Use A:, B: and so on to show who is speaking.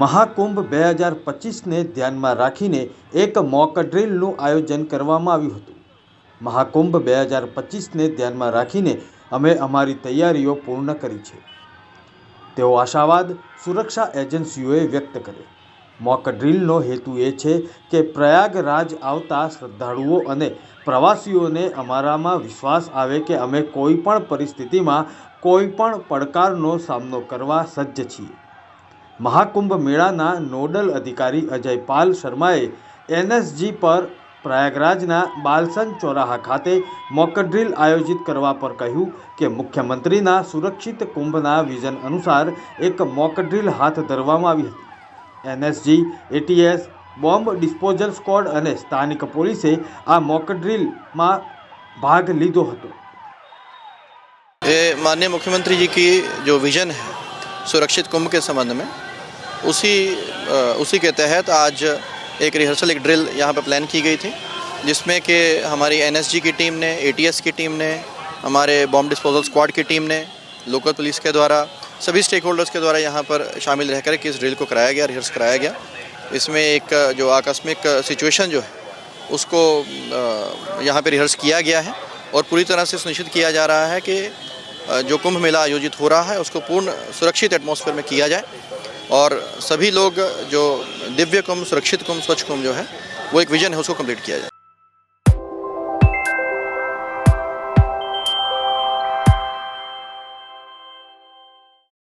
A: મહાકુંભ બે હજાર પચીસને ધ્યાનમાં રાખીને એક મોક ડ્રીલનું આયોજન કરવામાં આવ્યું હતું મહાકુંભ બે હજાર પચીસને ધ્યાનમાં રાખીને અમે અમારી તૈયારીઓ પૂર્ણ કરી છે તેઓ આશાવાદ સુરક્ષા એજન્સીઓએ વ્યક્ત કર્યો મોક ડ્રિલનો હેતુ એ છે કે પ્રયાગરાજ આવતા શ્રદ્ધાળુઓ અને પ્રવાસીઓને અમારામાં વિશ્વાસ આવે કે અમે કોઈ પણ પરિસ્થિતિમાં કોઈ પણ પડકારનો સામનો કરવા સજ્જ છીએ महाकुंभ मेलाना नोडल अधिकारी अजय पाल शर्माए एनएसजी पर प्रयागराजना बालसन चौराहा ખાતે મોક ડ્રિલ આયોજિત કરવા પર કહ્યું કે મુખ્યમંત્રીના સુરક્ષિત કુંભના વિઝન અનુસાર એક મોક ડ્રિલ હાથ ધરવામાં આવી હતી एनएसजी એટીએસ બોમ્બ ડિ スポ ઝલ સ્ક્વોડ અને સ્થાનિક પોલીસે આ મોક ડ્રિલમાં ભાગ લીધો હતો
B: એ માનનીય મુખ્યમંત્રીજી કી જો વિઝન હે સુરક્ષિત કુંભ કે સંબંધ મે उसी उसी के तहत आज एक रिहर्सल एक ड्रिल यहाँ पर प्लान की गई थी जिसमें कि हमारी एनएसजी की टीम ने एटीएस की टीम ने हमारे बॉम्ब डिस्पोजल स्क्वाड की टीम ने लोकल पुलिस के द्वारा सभी स्टेक होल्डर्स के द्वारा यहाँ पर शामिल रहकर कि इस ड्रिल को कराया गया रिहर्स कराया गया इसमें एक जो आकस्मिक सिचुएशन जो है उसको यहाँ पर रिहर्स किया गया है और पूरी तरह से सुनिश्चित किया जा रहा है कि जो कुंभ मेला आयोजित हो रहा है उसको पूर्ण सुरक्षित एटमोसफेयर में किया जाए और सभी लोग जो दिव्य कुंभ सुरक्षित कुंभ स्वच्छ कुंभ जो है वो एक विजन है उसको कम्प्लीट किया जाए